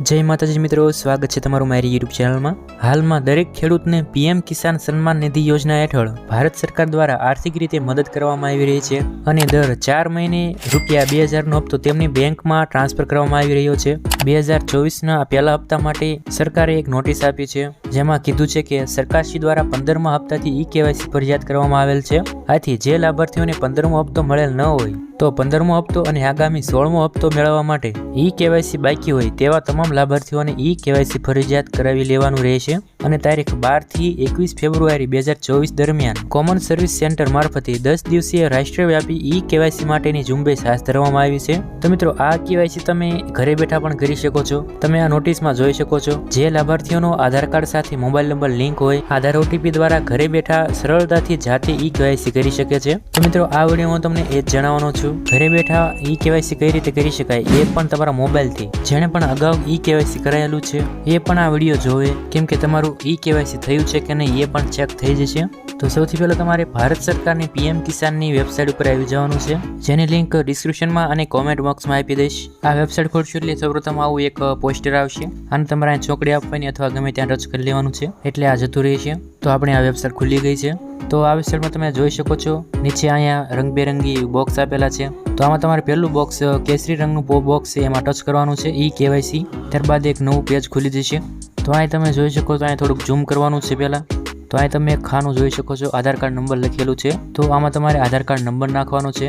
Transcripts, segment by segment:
જય માતાજી મિત્રો, સ્વાગત છે તમારું મારી યુટ્યુબ ચેનલમાં હાલમાં દરેક ખેડૂતને પીએમ કિસાન સન્માન નિધિ યોજના હેઠળ ભારત સરકાર દ્વારા આર્થિક રીતે મદદ કરવામાં આવી રહી છે અને દર ચાર મહિને રૂપિયા બે હજારનો હપ્તો તેમની બેંકમાં ટ્રાન્સફર કરવામાં આવી રહ્યો છે. બે હજાર ચોવીસના પહેલા હપ્તા માટે સરકારે એક નોટિસ આપી છે, જેમાં કીધું છે કે સરકારશ્રી દ્વારા પંદરમા હપ્તાથી ઈ કેવાયસી ફરજિયાત કરવામાં આવેલ છે. આથી જે લાભાર્થીઓને પંદરમો હપ્તો મળેલ ન હોય, તો પંદરમો હપ્તો અને આગામી સોળમો હપ્તો મેળવવા માટે ઈ કેવાયસી બાકી હોય તેવા તમામ લાભાર્થીઓને ઈ કેવાયસી ફરજિયાત કરાવી લેવાનું રહેશે. અને તારીખ બારથી એકવીસ ફેબ્રુઆરી બે હજાર ચોવીસ દરમિયાન કોમન સર્વિસ સેન્ટર મારફતે દસ દિવસીય રાષ્ટ્રવ્યાપી ઈ કેવાયસી માટેની ઝુંબેશ હાથ ધરવામાં આવી છે. તો મિત્રો, આ કેવાયસી તમે ઘરે બેઠા પણ કરી શકો છો. તમે આ નોટિસમાં જોઈ શકો છો. જે લાભાર્થીઓનો આધાર કાર્ડ સાથે મોબાઈલ નંબર લિંક હોય, આધાર ઓટીપી દ્વારા ઘરે બેઠા સરળતાથી જાતે ઈ કેવાયસી કરી શકે છે. તો મિત્રો, આ વીડિયો હું તમને એ જ જણાવવાનો છું. ઘરે બેઠા ઈ કેવાયસી કઈ રીતે કરી શકાય એ પણ તમારા મોબાઈલથી. જેણે પણ અગાઉ ઈ કેવાયસી કરાયેલું છે, એ પણ આ વીડિયો જોવે. કેમ કે તમારું ઈ કેવાયસી થયું છે કે નહીં એ પણ ચેક થઈ જશે. તો સૌથી પહેલાં તમારે ભારત સરકારની પીએમ કિસાનની વેબસાઇટ ઉપર આવી જવાનું છે. જેની લિંક ડિસ્ક્રિપ્શનમાં અને કોમેન્ટ બોક્સમાં આપી દઈશ. આ વેબસાઇટ ખોલશો એટલે સૌપ્રથમ આવું એક પોસ્ટર આવશે. અને તમારે ચોકડી આપવાની અથવા ગમે ત્યાં ટચ કરી લેવાનું છે. એટલે આ જતું રહેશે. તો આપણે આ વેબસાઇટ ખુલી ગઈ છે. તો આ વેબસાઇટમાં તમે જોઈ શકો છો, નીચે અહીંયા રંગબેરંગી બોક્સ આપેલા છે. તો આમાં તમારે પહેલું બોક્સ કેસરી રંગનું બોક્સ છે, એમાં ટચ કરવાનું છે, ઈ કેવાયસી. ત્યારબાદ એક નવું પેજ ખુલી જશે. તો અહીં તમે જોઈ શકો તો અહીં થોડુંક ઝૂમ કરવાનું છે પહેલાં. તો અહીં તમે ખાનું જોઈ શકો છો, આધાર કાર્ડ નંબર લખેલું છે. તો આમાં તમારે આધાર કાર્ડ નંબર નાખવાનો છે.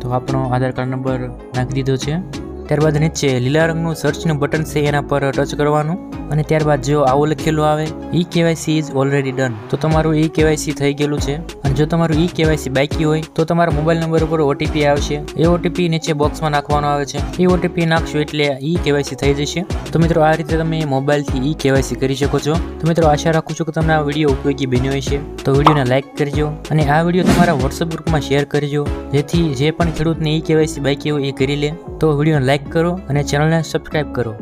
તો આપણો આધાર કાર્ડ નંબર નાખી દીધો છે. ત્યારબાદ નીચે લીલા રંગનું સર્ચનું બટન છે એના પર ટચ કરવાનું. અને ત્યારબાદ જો આવું લખેલું આવે, E KYC is already done તો તમારું ઈ કેવાયસી થઈ ગયેલું છે. જો તમારું ઈ કેવાયસી બાકી હોય, તો તમારા મોબાઈલ નંબર ઉપર ઓટીપી આવશે. એ ઓટીપી નીચે બોક્સમાં નાખવાનો આવે છે. એ ઓટીપી નાખશો એટલે ઈ કેવાયસી થઈ જશે. તો મિત્રો, આ રીતે તમે મોબાઈલથી ઈ કેવાયસી કરી શકો છો. તો મિત્રો, આશા રાખું છું કે તમને આ વીડિયો ઉપયોગી બન્યો હશે. તો વિડીયોને લાઇક કરજો અને આ વીડિયો તમારા વોટ્સઅપ ગ્રુપમાં શેર કરજો. જેથી જે પણ ખેડૂતને ઈ કેવાયસી બાકી હોય એ કરી લે. તો વિડીયોને લાઇક કરો અને ચેનલને સબસ્ક્રાઈબ કરો.